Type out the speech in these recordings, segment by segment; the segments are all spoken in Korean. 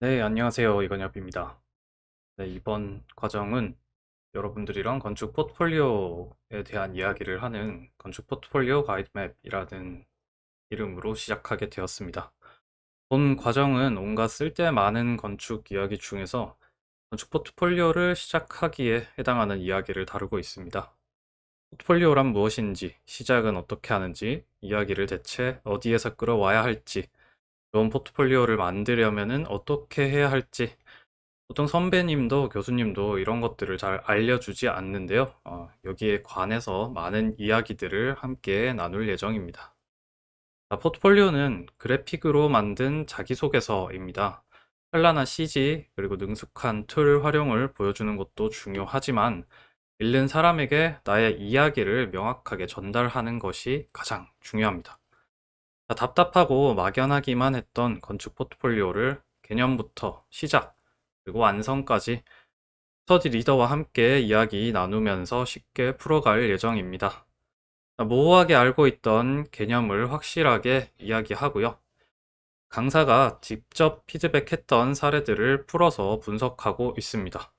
네, 안녕하세요. 이건엽입니다. 네, 이번 과정은 여러분들이랑 건축 포트폴리오에 대한 이야기를 하는 건축 포트폴리오 가이드맵이라는 이름으로 시작하게 되었습니다. 본 과정은 온갖 쓸데 많은 건축 이야기 중에서 건축 포트폴리오를 시작하기에 해당하는 이야기를 다루고 있습니다. 포트폴리오란 무엇인지, 시작은 어떻게 하는지, 이야기를 대체 어디에서 끌어와야 할지, 좋은 포트폴리오를 만들려면은 어떻게 해야 할지 보통 선배님도 교수님도 이런 것들을 잘 알려주지 않는데요. 어, 여기에 관해서 많은 이야기들을 함께 나눌 예정입니다. 자, 포트폴리오는 그래픽으로 만든 자기소개서입니다. 현란한 CG 그리고 능숙한 툴 활용을 보여주는 것도 중요하지만 읽는 사람에게 나의 이야기를 명확하게 전달하는 것이 가장 중요합니다. 자, 답답하고 막연하기만 했던 건축 포트폴리오를 개념부터 시작, 그리고 완성까지 스터디 리더와 함께 이야기 나누면서 쉽게 풀어갈 예정입니다. 자, 모호하게 알고 있던 개념을 확실하게 이야기하고요. 강사가 직접 피드백했던 사례들을 풀어서 분석하고 있습니다.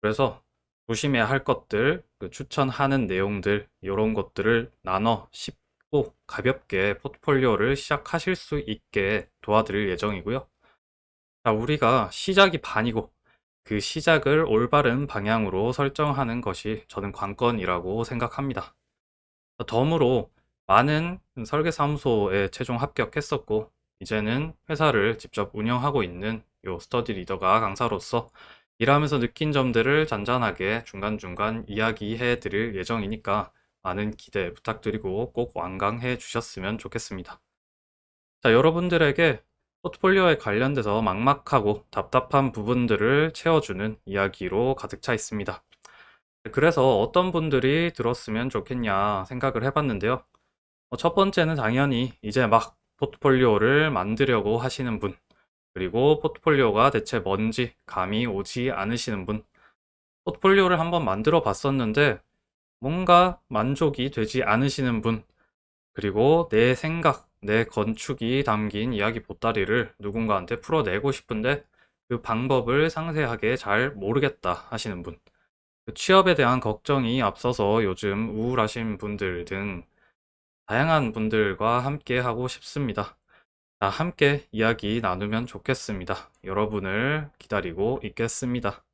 그래서 조심해야 할 것들, 그 추천하는 내용들, 이런 것들을 나눠 쉽 고 가볍게 포트폴리오를 시작하실 수 있게 도와드릴 예정이고요. 자, 우리가 시작이 반이고 그 시작을 올바른 방향으로 설정하는 것이 저는 관건이라고 생각합니다. 덤으로 많은 설계사무소에 최종 합격했었고 이제는 회사를 직접 운영하고 있는 요 스터디 리더가 강사로서 일하면서 느낀 점들을 잔잔하게 중간중간 이야기해 드릴 예정이니까 많은 기대 부탁드리고 꼭 완강해 주셨으면 좋겠습니다. 자, 여러분들에게 포트폴리오에 관련돼서 막막하고 답답한 부분들을 채워주는 이야기로 가득 차 있습니다. 그래서 어떤 분들이 들었으면 좋겠냐 생각을 해봤는데요. 어, 첫 번째는 당연히 이제 막 포트폴리오를 만들려고 하시는 분, 그리고 포트폴리오가 대체 뭔지 감이 오지 않으시는 분, 포트폴리오를 한번 만들어 봤었는데 뭔가 만족이 되지 않으시는 분, 그리고 내 생각, 내 건축이 담긴 이야기 보따리를 누군가한테 풀어내고 싶은데 그 방법을 상세하게 잘 모르겠다 하시는 분, 그 취업에 대한 걱정이 앞서서 요즘 우울하신 분들 등 다양한 분들과 함께 하고 싶습니다. 자, 함께 이야기 나누면 좋겠습니다. 여러분을 기다리고 있겠습니다.